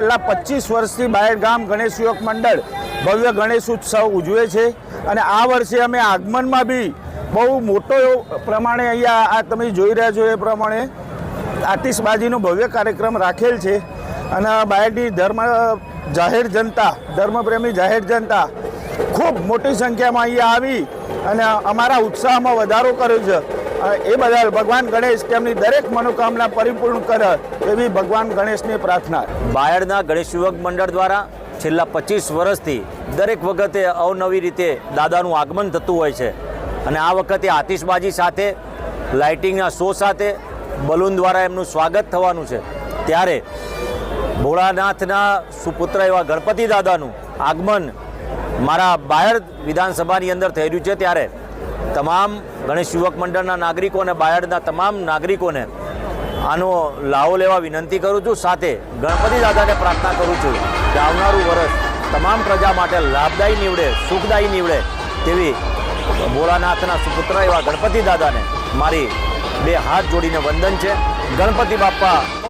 છેલ્લા પચીસ વર્ષથી બાયડ ગામ ગણેશ યુવક મંડળ ભવ્ય ગણેશ ઉત્સવ ઉજવે છે અને આ વર્ષે અમે આગમનમાં બી બહુ મોટો પ્રમાણે અહીંયા આ તમે જોઈ રહ્યા છો એ પ્રમાણે આતિશબાજીનો ભવ્ય કાર્યક્રમ રાખેલ છે. અને બાયડની ધર્મ, જાહેર જનતા, ધર્મપ્રેમી જાહેર જનતા ખૂબ મોટી સંખ્યામાં અહીંયા આવી અને અમારા ઉત્સાહમાં વધારો કર્યો છે. એ બદલ ભગવાન ગણેશ તેમની દરેક મનોકામના પરિપૂર્ણ કરે એવી ભગવાન ગણેશની પ્રાર્થના બાયડના ગણેશ યુવક મંડળ દ્વારા છેલ્લા પચીસ વર્ષથી દરેક વખતે અવનવી રીતે દાદાનું આગમન થતું હોય છે. અને આ વખતે આતિશબાજી સાથે, લાઇટિંગના શો સાથે, બલૂન દ્વારા એમનું સ્વાગત થવાનું છે. ત્યારે ભોળાનાથના સુપુત્ર એવા ગણપતિ દાદાનું આગમન મારા બાયડ વિધાનસભાની અંદર થઈ રહ્યું છે. ત્યારે તમામ ગણેશ યુવક મંડળના નાગરિકો અને બાયડના તમામ નાગરિકોને આનો લાહો લેવા વિનંતી કરું છું. સાથે ગણપતિ દાદાને પ્રાર્થના કરું છું કે આવનારું વર્ષ તમામ પ્રજા માટે લાભદાયી નીવડે, સુખદાયી નીવડે તેવી ભોળાનાથના સુપુત્ર એવા ગણપતિ દાદાને મારી બે હાથ જોડીને વંદન છે. ગણપતિ બાપ્પા